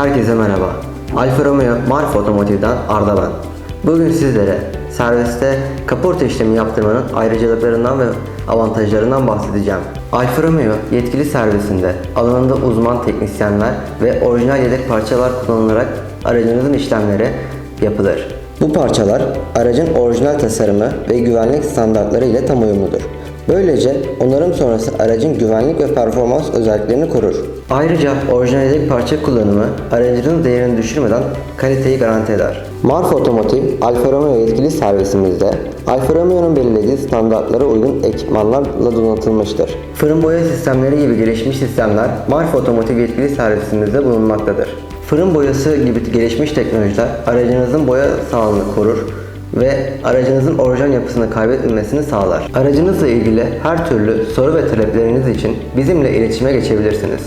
Herkese merhaba. Alfa Romeo Marf Otomotiv'den Arda ben. Bugün sizlere serviste kaporta işlemi yaptırmanın ayrıcalıklarından ve avantajlarından bahsedeceğim. Alfa Romeo yetkili servisinde alanında uzman teknisyenler ve orijinal yedek parçalar kullanılarak aracınızın işlemleri yapılır. Bu parçalar aracın orijinal tasarımı ve güvenlik standartları ile tam uyumludur. Böylece onarım sonrası aracın güvenlik ve performans özelliklerini korur. Ayrıca orijinal yedek parça kullanımı aracınızın değerini düşürmeden kaliteyi garanti eder. Marf Otomotiv Alfa Romeo yetkili servisimizde Alfa Romeo'nun belirlediği standartlara uygun ekipmanlarla donatılmıştır. Fırın boya sistemleri gibi gelişmiş sistemler Marf Otomotiv yetkili servisimizde bulunmaktadır. Fırın boyası gibi gelişmiş teknolojiler aracınızın boya sağlığını korur ve aracınızın orijinal yapısını kaybetmemesini sağlar. Aracınızla ilgili her türlü soru ve talepleriniz için bizimle iletişime geçebilirsiniz.